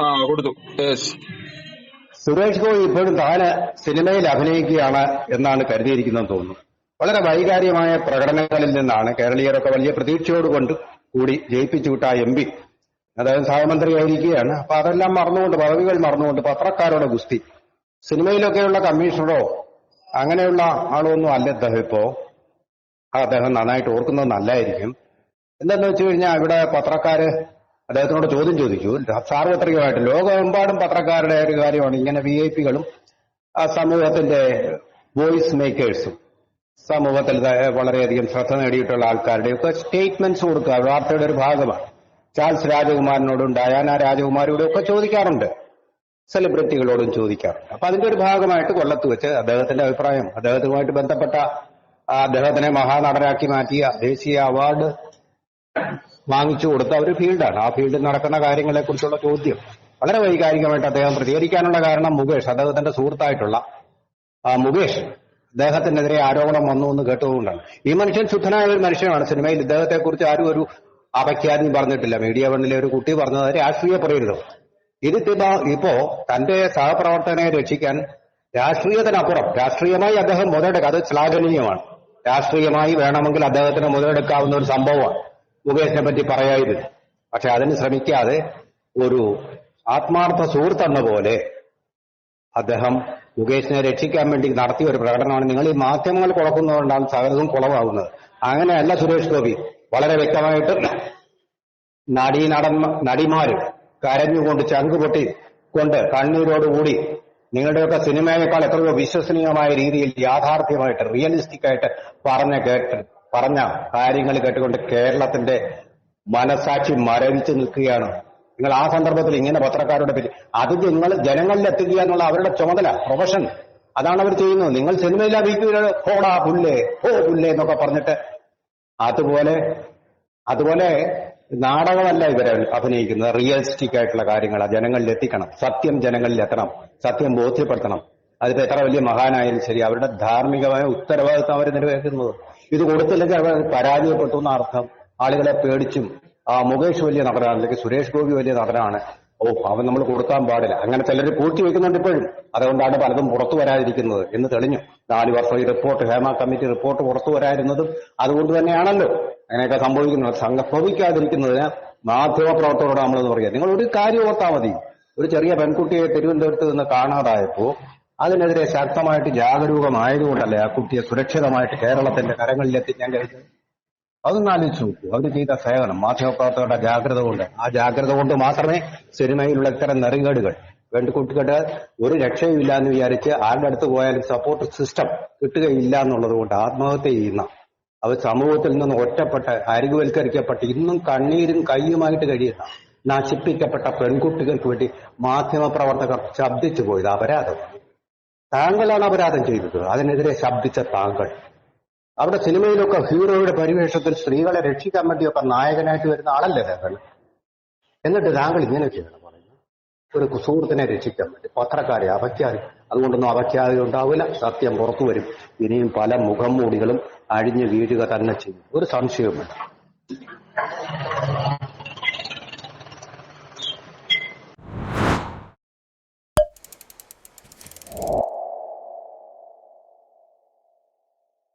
ആ കൊടുത്തു. യെസ് സുരേഷ് ഗോപി ഇപ്പോഴും താന് സിനിമയിൽ അഭിനയിക്കുകയാണ് എന്നാണ് കരുതിയിരിക്കുന്നതെന്ന് തോന്നുന്നു. വളരെ വൈകാരികമായ പ്രകടനങ്ങളിൽ നിന്നാണ് കേരളീയരൊക്കെ വലിയ പ്രതീക്ഷയോട് കൊണ്ട് കൂടി ജയിപ്പിച്ചു വിട്ട എം പി. അതായത് സഹമന്ത്രിയായിരിക്കുകയാണ്. അപ്പൊ അതെല്ലാം മറന്നുകൊണ്ട് പദവികൾ മറന്നുകൊണ്ട് പത്രക്കാരുടെ ഗുസ്തി. സിനിമയിലൊക്കെയുള്ള കമ്മീഷണറോ അങ്ങനെയുള്ള ആളൊന്നും അല്ല അദ്ദേഹം ഇപ്പോ. അദ്ദേഹം നന്നായിട്ട് ഓർക്കുന്നത് നല്ലായിരിക്കും. എന്താന്ന് വെച്ച് കഴിഞ്ഞാൽ ഇവിടെ പത്രക്കാര് അദ്ദേഹത്തിനോട് ചോദ്യം ചോദിച്ചു സാർവത്രികമായിട്ട് ലോകമെമ്പാടും പത്രക്കാരുടെ ഒരു കാര്യമാണ് ഇങ്ങനെ വി ഐ പികളും ആ സമൂഹത്തിന്റെ വോയിസ് മേക്കേഴ്സും സമൂഹത്തിൽ വളരെയധികം ശ്രദ്ധ നേടിയിട്ടുള്ള ആൾക്കാരുടെയൊക്കെ സ്റ്റേറ്റ്മെന്റ്സ് കൊടുക്കുക വാർത്തയുടെ ഒരു ഭാഗമാണ്. ചാൾസ് രാജകുമാരനോടും ഡയാന രാജകുമാരിയോടും ഒക്കെ ചോദിക്കാറുണ്ട്. സെലിബ്രിറ്റികളോടും ചോദിക്കാറുണ്ട്. അപ്പൊ അതിന്റെ ഒരു ഭാഗമായിട്ട് കൊല്ലത്ത് വെച്ച് അദ്ദേഹത്തിന്റെ അഭിപ്രായം. അദ്ദേഹത്തുമായിട്ട് ബന്ധപ്പെട്ട അദ്ദേഹത്തിനെ മഹാനടനാക്കി മാറ്റിയ ദേശീയ അവാർഡ് വാങ്ങിച്ചു കൊടുത്ത ഒരു ഫീൽഡാണ്. ആ ഫീൽഡിൽ നടക്കുന്ന കാര്യങ്ങളെ കുറിച്ചുള്ള ചോദ്യം. വളരെ വൈകാരികമായിട്ട് അദ്ദേഹം പ്രതികരിക്കാനുള്ള കാരണം മുകേഷ് അദ്ദേഹത്തിന്റെ സുഹൃത്തായിട്ടുള്ള മുകേഷ്. അദ്ദേഹത്തിനെതിരെ ആരോപണം വന്നു എന്ന് കേട്ടതുകൊണ്ടാണ് ഈ മനുഷ്യൻ ശുദ്ധനായ ഒരു മനുഷ്യനാണ്. സിനിമയിൽ ഇദ്ദേഹത്തെ കുറിച്ച് ആരും ഒരു അപഖ്യാതി പറഞ്ഞിട്ടില്ല. മീഡിയ വണ്ണിലെ ഒരു കുട്ടി പറഞ്ഞത് രാഷ്ട്രീയ പറയരുത്. ഇത് ഇപ്പോ തന്റെ സഹപ്രവർത്തകനെ രക്ഷിക്കാൻ രാഷ്ട്രീയത്തിനപ്പുറം രാഷ്ട്രീയമായി അദ്ദേഹം മുതലെടുക്കുക അത് ശ്ലാഘനീയമാണ്. രാഷ്ട്രീയമായി വേണമെങ്കിൽ അദ്ദേഹത്തിന് മുതലെടുക്കാവുന്ന ഒരു സംഭവമാണ്. മുകേഷിനെ പറ്റി പറയായിരുന്നു. പക്ഷെ അതിന് ശ്രമിക്കാതെ ഒരു ആത്മാർത്ഥ സുഹൃത്തെന്ന പോലെ അദ്ദേഹം മുകേഷിനെ രക്ഷിക്കാൻ വേണ്ടി നടത്തിയ ഒരു പ്രകടനമാണ് നിങ്ങൾ ഈ മാധ്യമങ്ങൾ കുളക്കുന്നതുകൊണ്ടാണ് സകലതും കുളവാകുന്നത്. അങ്ങനെയല്ല സുരേഷ് ഗോപി. വളരെ വ്യക്തമായിട്ട് നടീ നടൻ നടിമാര് കരഞ്ഞുകൊണ്ട് ചങ്ക് പൊട്ടി കൊണ്ട് കണ്ണീരോടുകൂടി നിങ്ങളുടെയൊക്കെ സിനിമയേക്കാൾ എത്രയോ വിശ്വസനീയമായ രീതിയിൽ യാഥാർത്ഥ്യമായിട്ട് റിയലിസ്റ്റിക് ആയിട്ട് പറഞ്ഞ കേട്ട് പറഞ്ഞ കാര്യങ്ങൾ കേട്ടുകൊണ്ട് കേരളത്തിന്റെ മനസാക്ഷി മരവിച്ച് നിൽക്കുകയാണ്. നിങ്ങൾ ആ സന്ദർഭത്തിൽ ഇങ്ങനെ പത്രക്കാരുടെ പേര് അത് നിങ്ങൾ ജനങ്ങളിൽ എത്തിക്കുക എന്നുള്ള അവരുടെ ചുമതല പ്രൊഫഷൻ അതാണ് അവർ ചെയ്യുന്നത്. നിങ്ങൾ സിനിമയിൽ അഭിനയിക്കുക ഹോടാ പുല്ലേ ഹോ പുല്ലേ എന്നൊക്കെ പറഞ്ഞിട്ട് അതുപോലെ അതുപോലെ നാടകമല്ല ഇവരെ അഭിനയിക്കുന്നത്. റിയലിസ്റ്റിക് ആയിട്ടുള്ള കാര്യങ്ങളാണ് ജനങ്ങളിൽ എത്തിക്കണം സത്യം ജനങ്ങളിൽ എത്തണം സത്യം ബോധ്യപ്പെടുത്തണം. അതിപ്പോ എത്ര വലിയ മഹാനായാലും ശരി അവരുടെ ധാർമ്മികമായ ഉത്തരവാദിത്വം അവർ നിർവഹിക്കുന്നത് ഇത് കൊടുത്തില്ലെങ്കിൽ അവർ പരാജയപ്പെട്ടു എന്ന അർത്ഥം. ആളുകളെ പേടിച്ചും ആ മുകേഷ് വലിയ നടനാണ് അല്ലെങ്കിൽ സുരേഷ് ഗോപി വലിയ നടനാണ്. ഓ അവൻ നമ്മൾ കൊടുക്കാൻ പാടില്ല. അങ്ങനെ ചിലർ പൂഴ്ത്തി വെക്കുന്നുണ്ട് ഇപ്പോഴും. അതുകൊണ്ടാണ് പലതും പുറത്തു വരാതിരിക്കുന്നത് എന്ന് തെളിഞ്ഞു. നാല് വർഷം ഈ റിപ്പോർട്ട് ഹേമ കമ്മിറ്റി റിപ്പോർട്ട് പുറത്തു വരാതിരുന്നതും അതുകൊണ്ട് തന്നെയാണല്ലോ അങ്ങനെയൊക്കെ സംഭവിക്കുന്നത്. സംഭവിക്കാതിരിക്കുന്നതിന് മാധ്യമ പ്രവർത്തകരോട് നമ്മളെന്ന് പറയുക നിങ്ങൾ ഒരു കാര്യം ഓർത്താൽ മതി. ഒരു ചെറിയ പെൺകുട്ടിയെ തിരുവനന്തപുരത്ത് നിന്ന് കാണാതായപ്പോ അതിനെതിരെ ശക്തമായിട്ട് ജാഗരൂകമായതുകൊണ്ടല്ലേ ആ കുട്ടിയെ സുരക്ഷിതമായിട്ട് കേരളത്തിന്റെ കരങ്ങളിൽ എത്തിക്കാൻ കഴിഞ്ഞത് അതൊന്ന് ആലോചിച്ച് നോക്കൂ. അവർ ചെയ്ത സേവനം മാധ്യമപ്രവർത്തകരുടെ ജാഗ്രത കൊണ്ട്. ആ ജാഗ്രത കൊണ്ട് മാത്രമേ സിനിമയിലുള്ള ഇത്തരം നെറികേടുകൾ പെൺകുട്ടികളുടെ ഒരു രക്ഷയും ഇല്ല എന്ന് വിചാരിച്ച് ആരുടെ അടുത്ത് പോയാലും സപ്പോർട്ട് സിസ്റ്റം കിട്ടുകയില്ല എന്നുള്ളത് കൊണ്ട് ആത്മഹത്യ ചെയ്യുന്ന അവർ സമൂഹത്തിൽ നിന്ന് ഒറ്റപ്പെട്ട അരികുവൽക്കരിക്കപ്പെട്ട് ഇന്നും കണ്ണീരും കയ്യുമായിട്ട് കഴിയുന്ന നശിപ്പിക്കപ്പെട്ട പെൺകുട്ടികൾക്ക് വേണ്ടി മാധ്യമപ്രവർത്തകർ ശബ്ദിച്ചു പോയത് അപരാധം താങ്കളാണ് അപരാധം ചെയ്തത്. അതിനെതിരെ ശബ്ദിച്ച താങ്കൾ. അവിടെ സിനിമയിലൊക്കെ ഹീറോയുടെ പരിവേഷത്തിൽ സ്ത്രീകളെ രക്ഷിക്കാൻ വേണ്ടിയൊക്കെ നായകനായിട്ട് വരുന്ന ആളല്ലേ താങ്കൾ? എന്നിട്ട് താങ്കൾ ഇങ്ങനെയൊക്കെയാണ് പറയുന്നത്. ഒരു സുഹൃത്തിനെ രക്ഷിക്കാൻ വേണ്ടി. പത്രക്കാരെ അപഖ്യാതി. അതുകൊണ്ടൊന്നും അവയ്ക്കാതെ ഉണ്ടാവില്ല. സത്യം പുറത്തു വരും. ഇനിയും പല മുഖം മൂടികളും അഴിഞ്ഞു വീഴുക തന്നെ ചെയ്യും. ഒരു സംശയവുമില്ല.